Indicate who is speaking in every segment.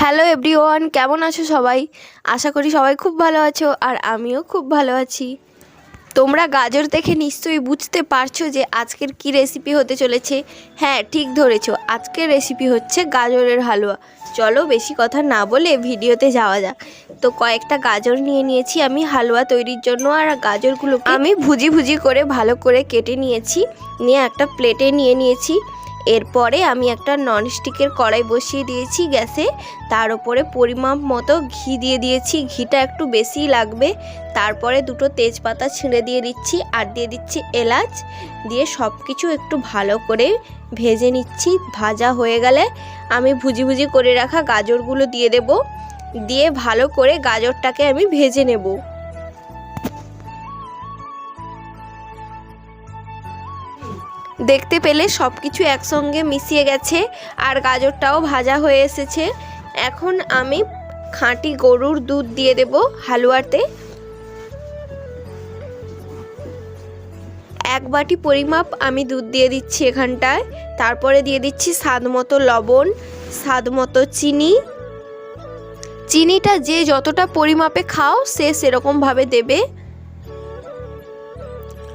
Speaker 1: Hello everyone, কেমন আছো সবাই? আশা করি সবাই খুব ভালো আছো আর আমিও খুব ভালো আছি। তোমরা গাজর দেখে নিশ্চয়ই বুঝতে পারছ যে আজকের কি রেসিপি হতে চলেছে। হ্যাঁ ঠিক ধরেছো, আজকের রেসিপি হচ্ছে গাজরের হালুয়া। চলো বেশি কথা না বলে ভিডিওতে যাওয়া যাক। তো কয়েকটা গাজর নিয়ে নিয়েছি আমি হালুয়া তৈরির জন্য আর গাজরগুলো আমি ভুজি ভুজি করে ভালো করে কেটে নিয়েছি, নিয়ে একটা প্লেটে নিয়ে নিয়েছি। এরপরে আমি একটা ননস্টিকের কড়াই বসিয়ে দিয়েছি গ্যাসে। তার উপরে পরিমাপ মতো ঘি দিয়ে দিয়েছি। ঘিটা একটু বেশিই লাগবে। তারপরে দুটো তেজপাতা ছিঁড়ে দিয়ে দিচ্ছি আর দিয়ে দিচ্ছি এলাচ। দিয়ে সব কিছু একটু ভালো করে ভেজে নিচ্ছি। ভাজা হয়ে গেলে আমি ভুজি ভুজি করে রাখা গাজরগুলো দিয়ে দেব। দিয়ে ভালো করে গাজরটাকে আমি ভেজে নেব। দেখতে পেলে সব কিছু একসঙ্গে মিশিয়ে গেছে আর গাজরটাও ভাজা হয়ে এসেছে। এখন আমি খাঁটি গরুর দুধ দিয়ে দেব হালুয়াতে। এক বাটি পরিমাপ আমি দুধ দিয়ে দিচ্ছি এখানটায়। তারপরে দিয়ে দিচ্ছি স্বাদ মতো লবণ স্বাদ মতো চিনি। চিনিটা যে যতটা পরিমাপে খাও সে সেরকমভাবে দেবে।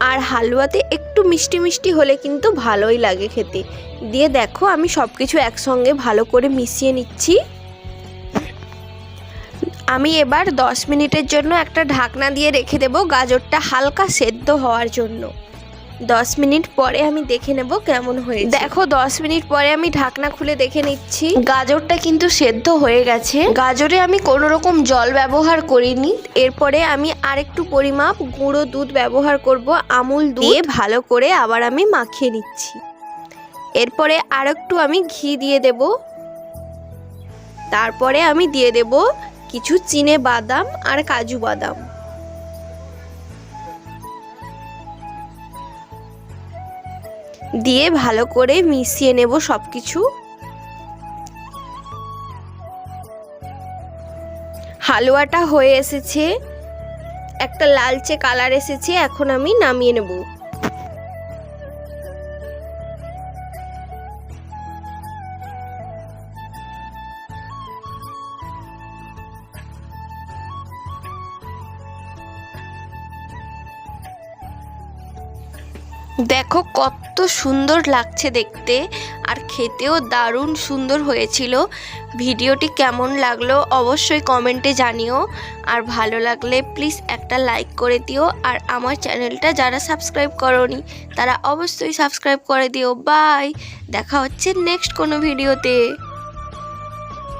Speaker 1: আর হালুয়াতে একটু মিষ্টি মিষ্টি হলে কিন্তু ভালোই লাগে খেতে। দিয়ে দেখো, আমি সব কিছু একসঙ্গে ভালো করে মিশিয়ে নিচ্ছি। আমি এবার দশ মিনিটের জন্য একটা ঢাকনা দিয়ে রেখে দেবো গাজরটা হালকা সেদ্ধ হওয়ার জন্য। দশ মিনিট পরে আমি দেখে নেব কেমন হয়ে দেখো দশ মিনিট পরে আমি ঢাকনা খুলে দেখে নিচ্ছি। গাজরটা কিন্তু সেদ্ধ হয়ে গেছে। গাজরে আমি কোনো রকম জল ব্যবহার করিনি। এরপরে আমি আরেকটু পরিমাপ গুঁড়ো দুধ ব্যবহার করব আমুল দিয়ে ভালো করে আবার আমি মাখিয়ে নিচ্ছি। এরপরে আরেকটু আমি ঘি দিয়ে দেব। তারপরে আমি দিয়ে দেব কিছু চিনে বাদাম আর কাজু বাদাম। দিয়ে ভালো করে মিশিয়ে নেব সব কিছু হালুয়াটা হয়ে এসেছে। একটা লালচে কালার এসেছে, এখন আমি নামিয়ে নেব। দেখো কত সুন্দর লাগছে দেখতে আর খেতেও দারুণ সুন্দর হয়েছিল। ভিডিওটি কেমন লাগল অবশ্যই কমেন্টে জানিও। আর ভালো লাগলে প্লিজ একটা লাইক করে দিও। আর আমার চ্যানেলটা যারা সাবস্ক্রাইব করনি, তারা অবশ্যই সাবস্ক্রাইব করে দিও। বাই, দেখা হচ্ছে নেক্সট কোনো ভিডিওতে।